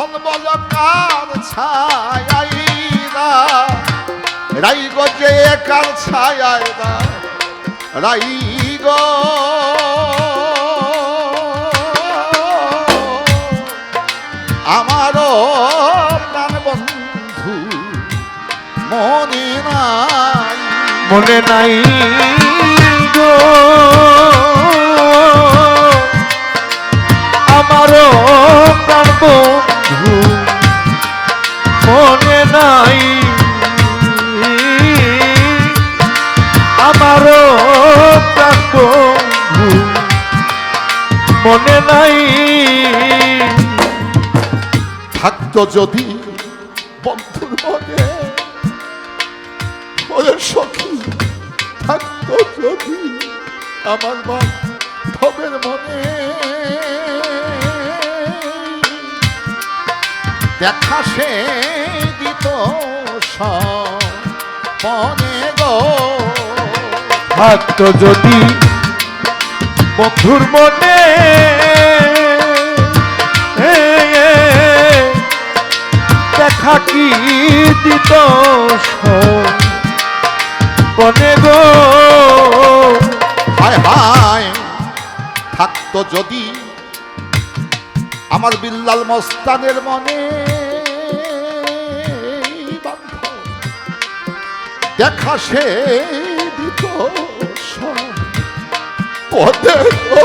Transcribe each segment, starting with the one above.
এখন বল কার ছায়াইরা রাই গো যে কার ছায়াইরা রাই গো আমারও বন্ধু, মনে নাই। মনে নাই গো। যদি বন্ধুর মনে ওদের সখী থাকতো যদি আমার মা মনে। দেখা সে দিত মনে গো। যদি বন্ধুর মনে দেখা কি দিত বনে গো হায় হায়, থাকতো যদি আমার বিল্লাল মস্তানের মনে দেখা সে দিত গো।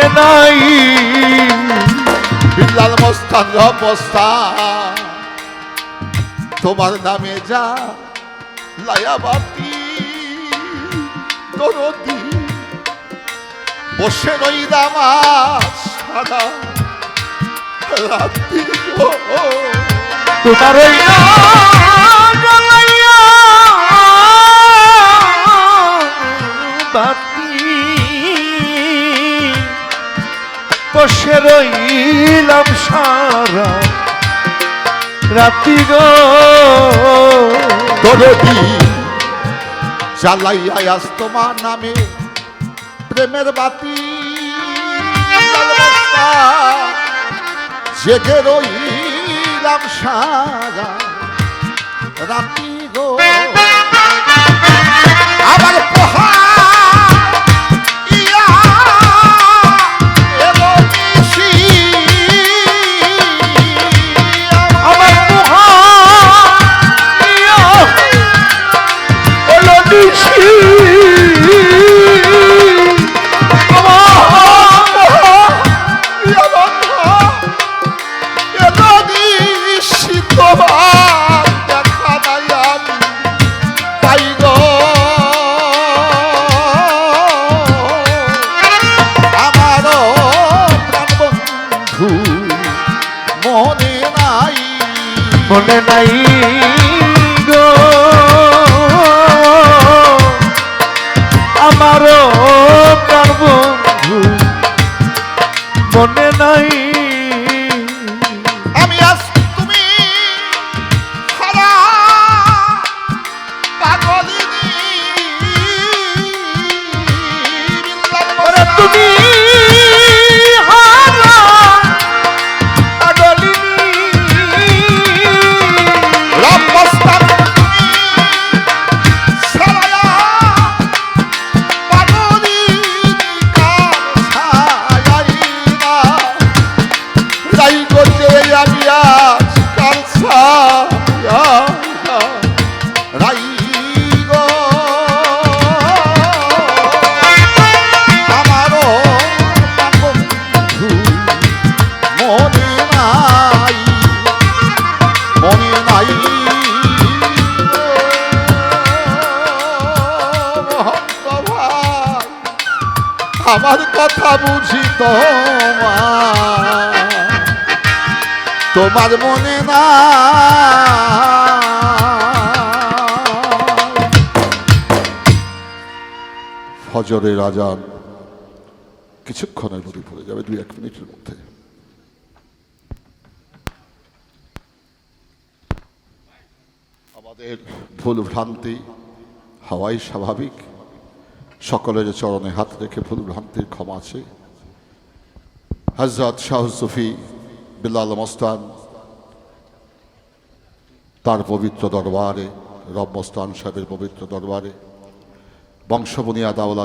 মনে নাই বিল্লাল মস্তান অবস্থা তোমার নামে যা লায়াবাতি দরদি বসে রইলাম সারা রাত্রি। তোমার ওই বসে রইলাম সারা রাতি গো। দরদি আজ তোমার নামে প্রেমের বাতি। জেগে রইলাম সারা রাতি গো। আবার পোহার আমারও প্রাণ বন্ধু মনে নাই কথা বুঝি তোমার। তোমার মনে না। ফজরের আজান কিছুক্ষণের মধ্যে পড়ে যাবে দুই এক মিনিটের মধ্যে। আমাদের ভুল ভ্রান্তি, হওয়াই স্বাভাবিক। সকলের চরণে হাত রেখে ভুল ভ্রান্তির ক্ষমা আছে। হজরত শাহ সুফি বিল্লাল মস্তান, তার পবিত্র দরবারে, রব মস্তান সাহেবের পবিত্র দরবারে বংশবনিয়া দাওলা